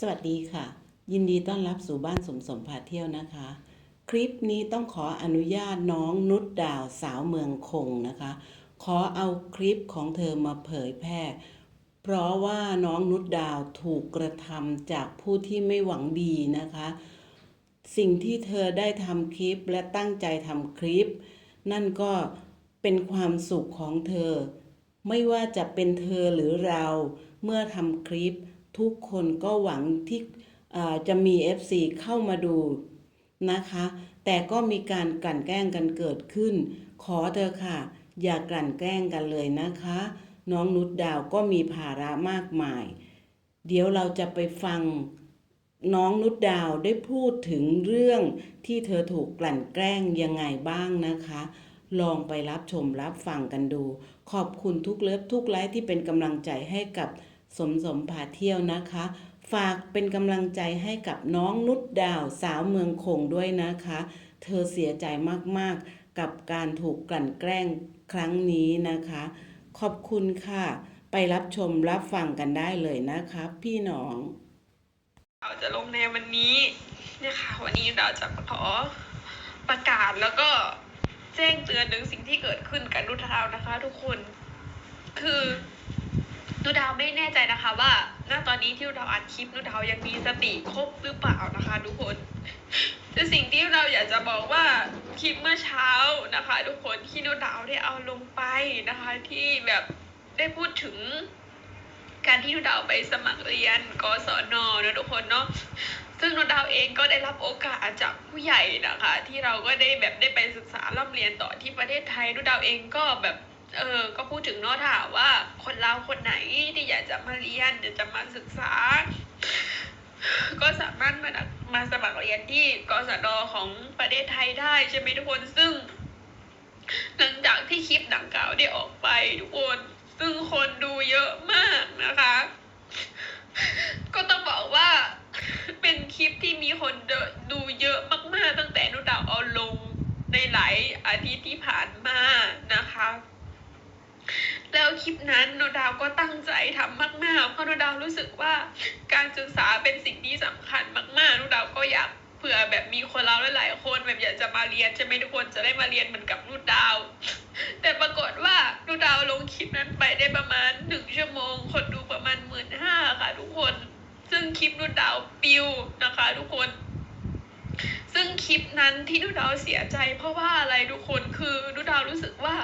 สวัสดีค่ะ ยินดีต้อนรับสู่บ้านสมสมพาเที่ยวนะคะ คลิปนี้ต้องขออนุญาตน้องนุชดาวสาวเมืองคงนะคะ ขอเอาคลิปของเธอมาเผยแพร่ เพราะว่าน้องนุชดาวถูกกระทำจากผู้ที่ไม่หวังดีนะคะ สิ่งที่เธอได้ทำคลิปและตั้งใจทำคลิป นั่นก็เป็นความสุขของเธอ ไม่ว่าจะเป็นเธอหรือเราเมื่อทำคลิป ทุกคนก็หวังที่จะมี FC เข้ามาดูนะคะ แต่ก็มีการกลั่นแกล้งกันเกิดขึ้น ขอเธอค่ะ อย่ากลั่นแกล้งกันเลยนะคะ น้องนุชดาวก็มีภาระมากมาย เดี๋ยวเราจะไปฟังน้องนุชดาวได้พูดถึงเรื่องที่เธอถูกกลั่นแกล้งยังไงบ้างนะคะ ลองไปรับชมรับฟังกันดู ขอบคุณทุกเลิฟทุกไลค์ที่เป็นกำลังใจให้กับ สมสมพาเที่ยวนะคะ ฝากเป็นกำลังใจให้กับน้องนุชดาวสาวเมืองคงด้วยนะคะ เธอเสียใจมากๆ กับการถูกกลั่นแกล้งครั้งนี้นะคะ ขอบคุณค่ะ ไปรับชมรับฟังกันได้เลยนะคะพี่น้องเราจะลงในวันนี้เนี่ยค่ะวันนี้เราจะขอประกาศแล้วก็แจ้งเตือนถึงสิ่งที่เกิดขึ้นกับนุดาวนะคะ ทุกคนคือ นุดาวไม่แน่ใจนะคะว่า ณ ตอนนี้ที่นุดาวอัดคลิปนุดาวยังมีสติครบหรือเปล่านะคะทุกคนแต่สิ่งที่เราอยากจะบอกว่าคลิปเมื่อเช้านะคะ ทุกคนที่นุดาวได้เอาลงไปนะคะ ที่แบบได้พูดถึง การที่นุดาวไปสมัครเรียนกศนนะทุกคนเนาะซึ่งนุดาวเองก็ได้รับโอกาสจากผู้ใหญ่นะคะ ที่เราก็ได้แบบได้ไปศึกษาร่ำเรียนต่อที่ประเทศไทยนุดาวเองก็แบบ เออก็พูดถึงเนาะถาหากว่าคนเราคนไหนที่อยากจะมาเรียนอยากจะมาศึกษา ก็สามารถมามาสมัครเรียนที่กศนของประเทศไทยได้ใช่ไหมทุกคนซึ่ง หลังจากที่คลิปดังกล่าวได้ออกไปทุกคนซึ่งคนดูเยอะมากนะคะ ก็ต้องบอกว่าเป็นคลิปที่มีคนดูเยอะมากๆ ตั้งแต่นุดาวเอาลงในหลายอาทิตย์ที่ผ่านมานะคะ แล้วคลิปนั้นโนดาวก็ตั้งใจทำมาก ๆ เพราะโนดาวรู้สึกว่าการศึกษาเป็นสิ่งที่สำคัญมากๆโนดาวก็อยากเผื่อแบบมีคนเราหลายๆคนแบบอยากจะมาเรียนใช่ไหมทุกคนจะได้มาเรียนเหมือนกับนุดาว แต่ปรากฏว่านุดาวลงคลิปนั้นไปได้ประมาณหนึ่งชั่วโมง คนดูประมาณหมื่นห้าค่ะทุกคน ซึ่งคลิปนุดาวปิวนะคะ ทุกคน ซึ่งคลิปนั้นที่นุดาวเสียใจ เพราะว่าอะไรทุกคนคือนุดาวรู้สึกว่า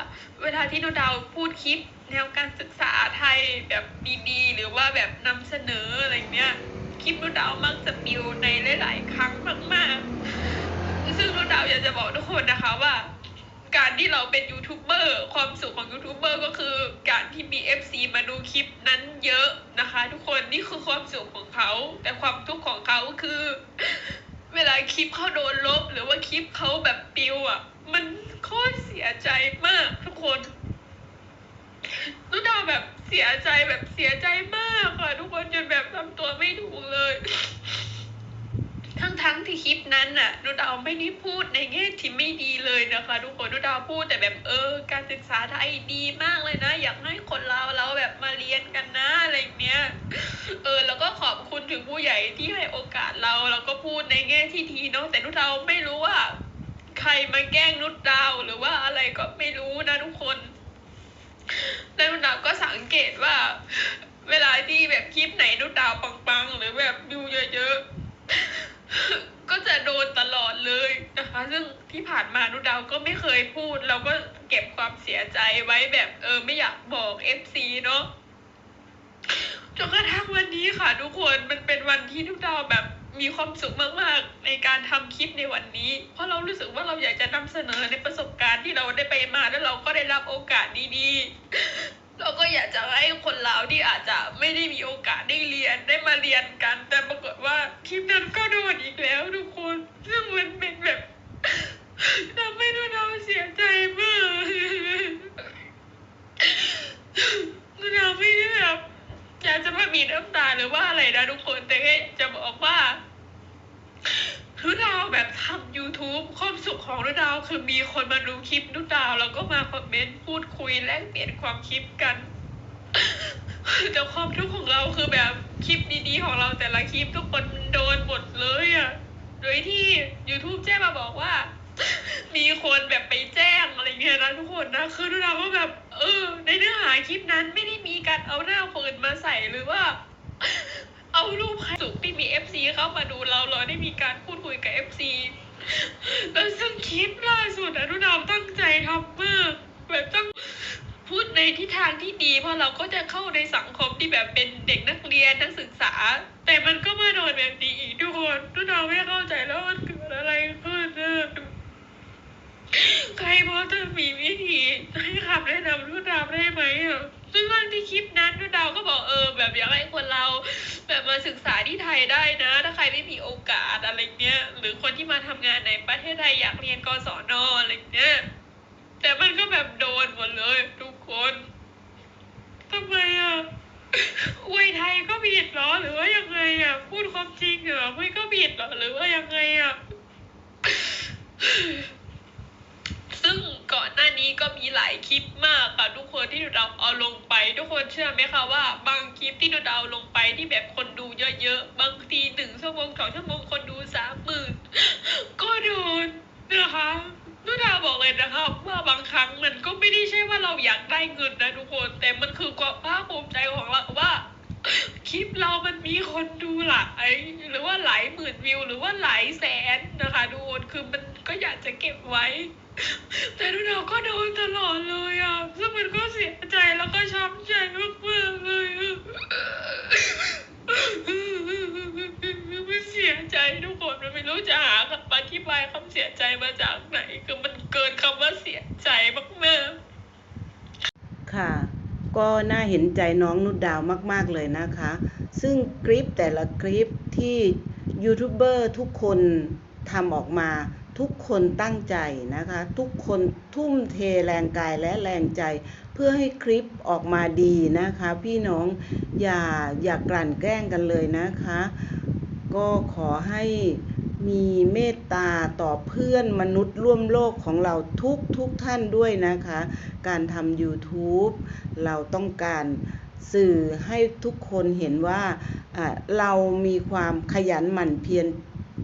เวลาที่นุดาวพูดคลิป แนวการศึกษาไทยแบบดีๆ หรือว่าแบบนำเสนออะไรเนี้ยคลิปนุดาวมักจะปิวในหลาย ๆ ครั้งมาก ๆ ซึ่งนุดาวอยากจะบอกทุกคนนะคะว่า การที่เราเป็นยูทูบเบอร์ความสุขของยูทูบเบอร์ก็คือการที่มี FC มาดูคลิปนั้นเยอะนะคะ ทุกคนนี่คือความสุขของเขา แต่ความทุกข์ของเขาคือ เวลาคลิปเขาโดนลบ หรือว่าคลิปเขาแบบปิวอะ มันโคตรเสียใจมากทุกคนนุดาแบบเสียใจแบบเสียใจมากค่ะทุกคนจนแบบทำตัวไม่ถูกเลย ทั้งที่คลิปนั้นน่ะนุดาวไม่ได้พูดในแง่ที่ไม่ดีเลยนะคะ ทุกคนนุดาวพูดแต่แบบเออ การศึกษาไทยดีมากเลยนะ อยากให้คนเราเราแบบมาเรียนกันนะอะไรเงี้ยเออ แล้วก็ขอบคุณถึงผู้ใหญ่ที่ให้โอกาสเราแล้วก็พูดในแง่ที่ดีเนาะแต่นุดาวไม่รู้ว่า ใครมาแกล้งนุดดาวหรือว่าอะไรก็ไม่รู้นะทุกคนแล้วนุดาวก็สังเกตว่า เวลาที่แบบคลิปไหนนุดดาวปังๆ หรือแบบดูเยอะๆ ก็จะโดนตลอดเลยนะคะ ซึ่งที่ผ่านมานุดาวก็ไม่เคยพูด เราก็เก็บความเสียใจไว้แบบเออไม่อยากบอก FC เนาะจนกระทั่งวันนี้ค่ะ ทุกคนมันเป็นวันที่ทุดาวแบบมีความสุขมากๆ ในการทำคลิปในวันนี้ เพราะเรารู้สึกว่าเราอยากจะนำเสนอในประสบการณ์ที่เราได้ไปมาแล้วเราก็ได้รับโอกาสดีๆ เราก็อยากจะให้คนเราที่อาจจะไม่ได้มีโอกาสได้เรียนได้มาเรียนกัน แต่ปรากฏว่าคลิปนั้นก็โดนอีกแล้วทุกคนซึ่งมันเป็นแบบทำให้เราเสียใจมากเราไม่ได้แบบอยากจะมามีน้ำตาหรือว่าอะไรนะทุกคนแต่แค่จะบอกว่านุดาวแบบทำ YouTube ความสุขของนุดาว คือมีคนมาดูคลิปนุดาว แล้วก็มาคอมเมนต์พูดคุยแลกเปลี่ยนความคิดกันแต่ความทุกข์ของเราคือแบบคลิปดีๆของเราแต่ละคลิปทุกคนโดนหมดเลยอะโดยที่ YouTube แจ้งมาบอกว่า มีคนแบบไปแจ้งอะไรเงี้ยนะทุกคนนะคือเราวก็แบบ เออ ในเนื้อหาคลิปนั้นไม่ได้มีการเอาหน้าคนอื่นมาใส่หรือว่าเอารูปใครสุขที่มี FC เข้ามาดูเราเราได้มีการพูดคุยกับ FC แล้วซึ่งคลิปล่าสุดอะทุกเราตั้งใจทำมากแบบต้องพูดในทิศทางที่ดีเพราะเราก็จะเข้าในสังคมที่แบบเป็นเด็กนักเรียนนักศึกษา แต่มันก็มาโดนแบบนี้อีกทุกคนทุกเราไม่เข้าใจแล้วมันเกิดอะไรขึ้นใครพอจะมีวิธีให้คำแนะนำทุกดาวได้ไหมอะซึ่งบางที่คลิปนั้นทุกดาวก็บอกเออ แบบอยากให้คนเรา แบบมาศึกษาที่ไทยได้นะ ถ้าใครไม่มีโอกาสอะไรเงี้ย หรือคนที่มาทำงานในประเทศไทยอยากเรียนกศนอะไรเงี้ย แต่มันก็แบบโดนหมดเลยทุกคนทำไมอะอวยไทยก็ผิดหรอหรือว่ายังไงอะ พูดความจริงเหรอไม่ก็ผิดหรอหรือว่ายังไงอะ ซึ่งก่อนหน้านี้ก็ มีหลายคลิปมากค่ะทุกคนที่เราเอาลงไป ทุกคนเชื่อไหมคะว่า บางคลิปที่เราเอาลงไปที่แบบคนดูเยอะๆบางทีหนึ่งชั่วโมงสองชั่วโมงคนดูสามหมื่นก็ดนนะคะนุดาบอกเลยนะคะว่าบางครั้งมันก็ไม่ได้ใช่ว่าเราอยากได้เงินนะทุกคน แต่มันคือความภาคภูมิใจของเราว่าคลิปเรามันมีคนดูหลายหรือว่าหลายหมื่นวิว หรือว่าหลายแสนนะคะทุกคนคือมันก็อยากจะเก็บไว้ แต่ทุกเราก็โดนตลอดเลยอะซึ่งมันก็เสียใจแล้วก็ช้ำใจมากๆเลยมันเสียใจทุกคนมันไม่รู้จะหาคำอธิบายคำเสียใจมาจากไหน คือมันเกินคำว่าเสียใจมากๆค่ะ ก็น่าเห็นใจน้องนุดดาวมากๆเลยนะคะ ซึ่งคลิปแต่ละคลิปที่ยูทูบเบอร์ทุกคนทำออกมา ทุกคนตั้งใจนะคะ ทุกคนทุ่มเทแรงกายและแรงใจ เพื่อให้คลิปออกมาดีนะคะ พี่น้องอย่าอย่ากลั่นแกล้งกันเลยนะคะ ก็ขอให้มีเมตตาต่อเพื่อนมนุษย์ร่วมโลกของเราทุกทุกท่านด้วยนะคะ การทำ YouTube เราต้องการสื่อให้ทุกคนเห็นว่าอ่าเรามีความขยันหมั่นเพียร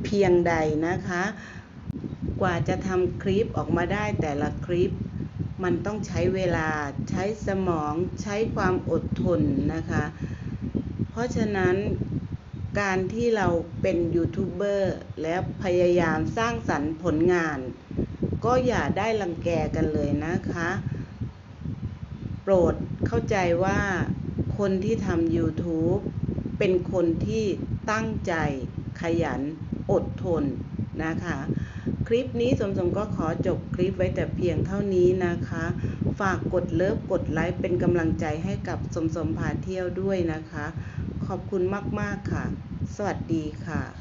เพียงใดนะคะ กว่าจะทำคลิปออกมาได้แต่ละคลิป มันต้องใช้เวลาใช้สมองใช้ความอดทนนะคะ เพราะฉะนั้นการที่เราเป็นยูทูบเบอร์และพยายามสร้างสรรค์ผลงาน ก็อย่าได้รังแกกันเลยนะคะ โปรดเข้าใจว่าคนที่ทำ YouTube เป็นคนที่ตั้งใจขยันอดทนนะคะ คลิปนี้สมสมก็ขอจบคลิปไว้แต่เพียงเท่านี้นะคะ ฝากกดเลิฟกดไลค์เป็นกำลังใจให้กับสมสมพาเที่ยวด้วยนะคะ ขอบคุณมาก ๆ ค่ะ สวัสดีค่ะ